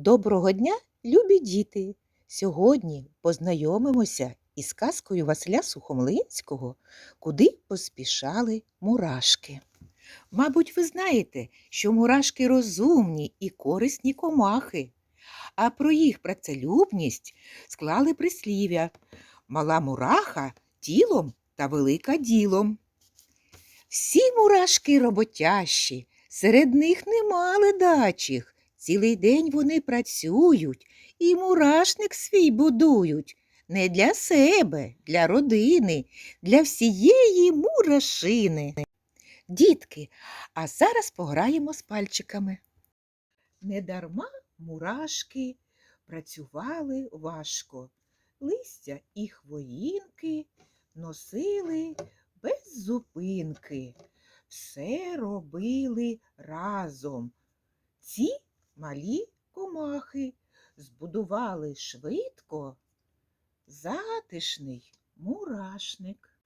Доброго дня, любі діти! Сьогодні познайомимося із казкою Василя Сухомлинського, куди поспішали мурашки. Мабуть, ви знаєте, що мурашки розумні і корисні комахи, а про їх працелюбність склали прислів'я мала мураха тілом та велика ділом. Всі мурашки роботящі, серед них нема ледачих. Цілий день вони працюють і мурашник свій будують. Не для себе, для родини, для всієї мурашини. Дітки, а зараз пограємо з пальчиками. Недарма мурашки працювали важко. Листя і хвоїнки носили без зупинки. Все робили разом. Ці малі комахи збудували швидко затишний мурашник.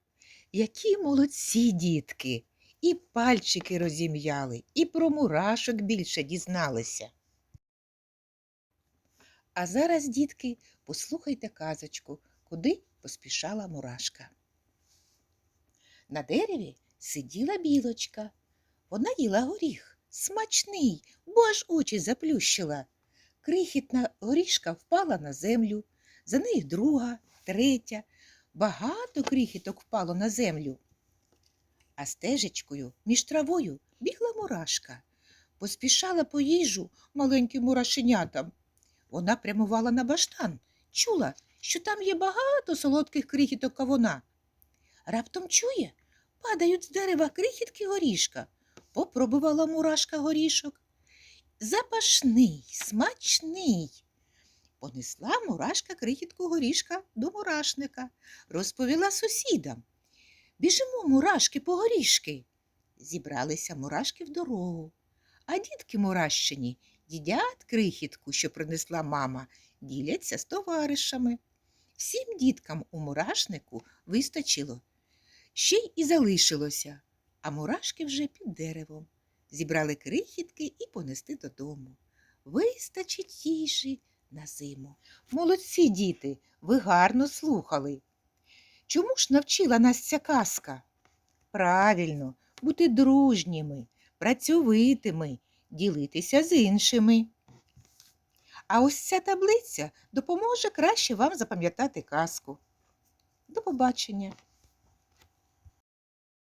Які молодці дітки! І пальчики розім'яли, і про мурашок більше дізналися. А зараз, дітки, послухайте казочку, куди поспішала мурашка. На дереві сиділа білочка. Вона їла горіх, смачний, бо аж очі заплющила. Крихітна горішка впала на землю, за нею друга, третя. Багато крихіток впало на землю. А стежечкою між травою бігла мурашка, поспішала по їжу маленьким мурашенятам. Вона прямувала на баштан, чула, що там є багато солодких крихіток кавуна. Раптом чує, падають з дерева крихітки горішка. Попробувала мурашка горішок. Запашний, смачний. Понесла мурашка крихітку горішка до мурашника, розповіла сусідам. Біжимо, мурашки, по горішки. Зібралися мурашки в дорогу. А дітки мурашчині їдять крихітку, що принесла мама, діляться з товаришами. Всім діткам у мурашнику вистачило. Ще й і залишилося, а мурашки вже під деревом. Зібрали крихітки і понести додому. Вистачить їжі на зиму. Молодці діти, ви гарно слухали. Чому ж навчила нас ця казка? Правильно, бути дружніми, працьовитими, ділитися з іншими. А ось ця таблиця допоможе краще вам запам'ятати казку. До побачення!